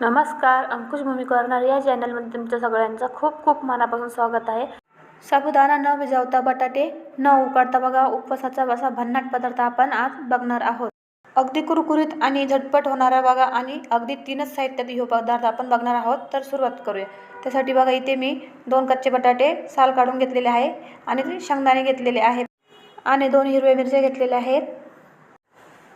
नमस्कार अंकुश भूमी कॉर्नर या चॅनलमध्ये तुमच्या सगळ्यांचं खूप खूप मनापासून स्वागत आहे. साबुदाणा न भिजवता बटाटे न उकडता बघा उपवासाचा असा भन्नाट पदार्थ आपण आज बघणार आहोत. अगदी कुरकुरीत आणि झटपट होणारा बघा आणि अगदी तीनच साहित्यात हे पदार्थ आपण बघणार आहोत. तर सुरुवात करूया. त्यासाठी बघा इथे मी दोन कच्चे बटाटे साल काढून घेतलेले आहे आणि शेंगदाणे घेतलेले आहेत आणि दोन हिरव्या मिरच्या घेतलेल्या आहेत.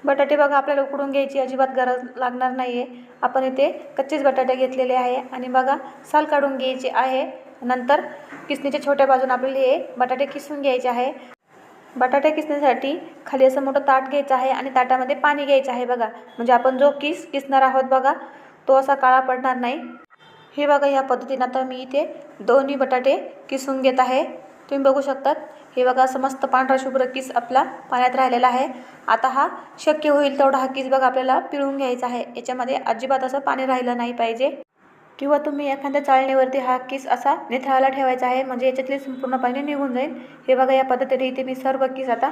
बटाटे बघा आपल्याला उकडून घ्यायची अजिबात गरज लागणार नाही आहे आपण इथे कच्चेच बटाटे घेतलेले आहे आणि बघा साल काढून घ्यायचे आहे. नंतर किसणीच्या छोट्या बाजूने आपल्याला हे बटाटे किसून घ्यायचे आहे. बटाटे किसण्यासाठी खाली असं मोठं ताट घ्यायचं आहे आणि ताटामध्ये पाणी घ्यायचं आहे बघा. म्हणजे आपण जो किस किसणार आहोत बघा तो असा काळा पडणार नाही. हे बघा ह्या पद्धतीनं आता मी इथे दोन्ही बटाटे किसून घेत आहे. तुम्ही बघू शकतात. हे बघा समस्त पांढरा शुभ्र किस आपला पाण्यात राहिलेला आहे. आता हा शक्य होईल तेवढा हा किस बघा आपल्याला पिळून घ्यायचा आहे. याच्यामध्ये अजिबात असं पाणी राहिलं नाही पाहिजे. किंवा तुम्ही एखाद्या चाळणीवरती हा किस असा निथळायला ठेवायचा आहे म्हणजे याच्यातले संपूर्ण पाणी निघून जाईल. हे बघा या पद्धतीने इथे मी सर्व किस आता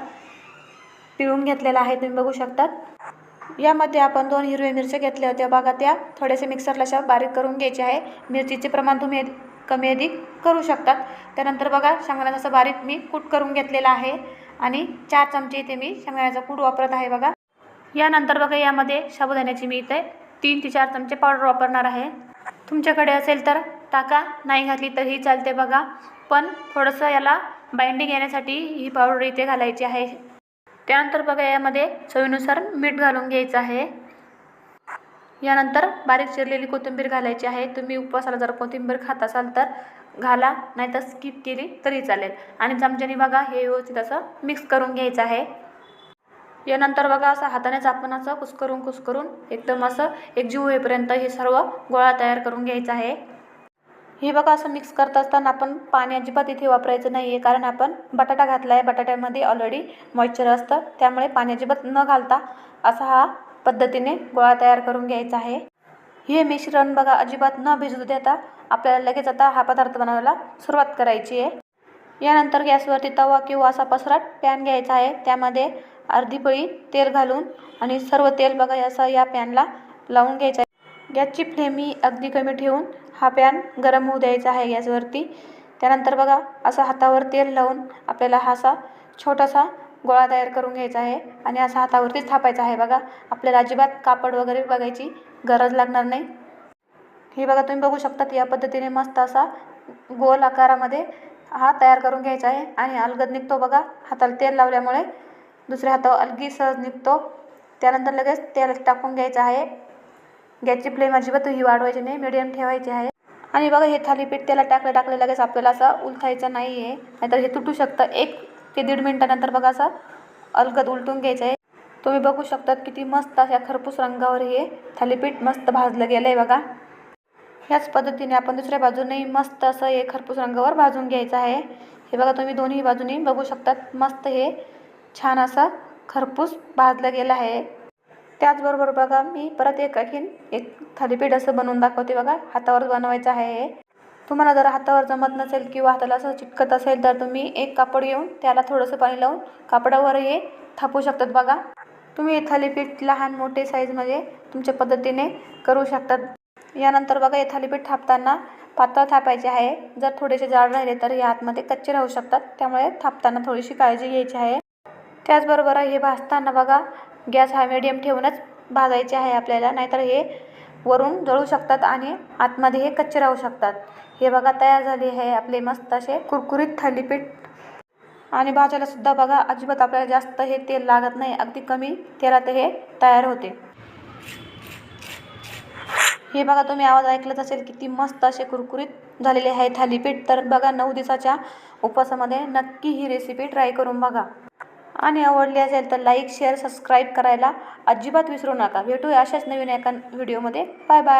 पिळून घेतलेला आहे तुम्ही बघू शकतात. यामध्ये आपण दोन हिरव्या मिरच्या घेतल्या होत्या. बघा त्या थोड्याशा मिक्सरला अशा बारीक करून घ्यायच्या आहे. मिरचीचे प्रमाण तुम्ही कमी अधिक करू शकतात. त्यानंतर बघा शेंगदाण्याचा असं बारीक मी कूट करून घेतलेला आहे आणि चार चमचे इथे मी शेंगदाण्याचा कूट वापरत आहे बघा. यानंतर बघा यामध्ये साबुदाण्याची मी इथे तीन ते चार चमचे पावडर वापरणार आहे. तुमच्याकडे असेल तर टाका नाही घातली तरीही चालते बघा. पण थोडंसं याला बाइंडिंग येण्यासाठी ही पावडर इथे घालायची आहे. त्यानंतर बघा यामध्ये चवीनुसार मीठ घालून घ्यायचं आहे. यानंतर बारीक चिरलेली कोथिंबीर घालायची आहे. तुम्ही उपवासाला जर कोथिंबीर खात असाल तर घाला नाहीतर स्किप केली तरी चालेल. आणि चमच्याने बघा हे व्यवस्थित असं मिक्स करून घ्यायचं आहे. यानंतर बघा असं हातानेच आपण असं कुस्करून कुस्करून एकदम असं एकजीव होईपर्यंत हे सर्व गोळा तयार करून घ्यायचा आहे. हे बघा असं मिक्स करत असताना आपण पाणी अजिबात इथे वापरायचं नाही आहे कारण आपण बटाटा घातला आहे बटाट्यामध्ये ऑलरेडी मॉइश्चर असतं त्यामुळे पाणी अजिबात न घालता असा हा पद्धतीने गोळा तयार करून घ्यायचा आहे. हे मिश्रण बघा अजिबात न भिजू देता आपल्याला लगेच आता हा पदार्थ बनवायला सुरुवात करायची आहे. यानंतर गॅसवरती तवा किंवा असा पसराट पॅन घ्यायचा आहे. त्यामध्ये अर्धी पळी तेल घालून आणि सर्व तेल बघा असं या पॅनला लावून घ्यायचं आहे. गॅसची फ्लेम ही अगदी कमी ठेवून हा पॅन गरम होऊ द्यायचा आहे गॅसवरती. त्यानंतर बघा असं हातावर तेल लावून आपल्याला हा असा छोटासा गोळा तयार करून घ्यायचा आहे आणि असा हातावरतीच थापायचा आहे. बघा आपल्याला अजिबात कापड वगैरे बघायची गरज लागणार नाही. हे बघा तुम्ही बघू शकतात या पद्धतीने मस्त असा गोल आकारामध्ये हा तयार करून घ्यायचा आहे. आणि अलगद निघतो बघा हाताला तेल लावल्यामुळे दुसऱ्या हातावर अलगी सहज निघतो. त्यानंतर लगेच तेल टाकून घ्यायचं आहे. गॅसची फ्लेम अजिबात ही वाढवायची नाही मिडियम ठेवायची आहे. आणि बघा हे थालीपीठ त्याला टाकलं टाकलं लगेच आपल्याला असं उलथायचं नाही आहे नाहीतर हे तुटू शकतं. एक ते दीड मिनटानंतर बघा असं अलगद उलटून घ्यायचं आहे तुम्ही बघू शकतात किती मस्त अशा खरपूस रंगावर हे थालीपीठ मस्त भाजलं गेलं आहे बघा. ह्याच पद्धतीने आपण दुसऱ्या बाजूने मस्त असं हे खरपूस रंगावर भाजून घ्यायचं आहे. हे बघा तुम्ही दोन्ही बाजूनी बघू शकतात मस्त हे छान असं खरपूस भाजलं गेलं आहे. त्याचबरोबर बघा मी परत एक आणखीन एक थालीपीठ असं बनवून दाखवते बघा. हातावर बनवायचं आहे हे. तुम्हाला जर हातावर जमत नसेल किंवा हाताला असं चिटकत असेल तर तुम्ही एक कापड घेऊन त्याला थोडंसं पाणी लावून कापडावर हे थापू शकतात बघा. तुम्ही हे थालीपीठ लहान मोठे साईजमध्ये तुमच्या पद्धतीने करू शकतात. यानंतर बघा हे थालीपीठ थापताना पातळ थापायचे आहे. जर थोडेसे जाड राहिले तर हे आतमध्ये कच्चे राहू शकतात. त्यामुळे थापताना थोडीशी काळजी घ्यायची आहे. त्याचबरोबर हे भाजताना बघा गॅस हा मिडियम ठेवूनच भाजायचे आहे आपल्याला. नाहीतर हे वरून जळू शकतात आणि आतमध्ये हे कच्चे राहू शकतात. हे बघा तयार झाले आहे आपले मस्त असे कुरकुरीत थालीपीठ. आणि भाज्याला सुद्धा बघा अजिबात आपल्याला जास्त हे तेल लागत नाही अगदी कमी तेलात हे तयार होते. हे बघा तुम्ही आवाज ऐकलाच असेल किती मस्त असे कुरकुरीत झालेले आहे थालीपीठ. तर बघा नऊ दिवसाच्या उपवासामध्ये नक्की ही रेसिपी ट्राय करून बघा. आणि आवडली असेल तर लाईक शेअर सबस्क्राईब करायला अजिबात विसरू नका. भेटूया अशाच नवीन एका व्हिडिओमध्ये बाय बाय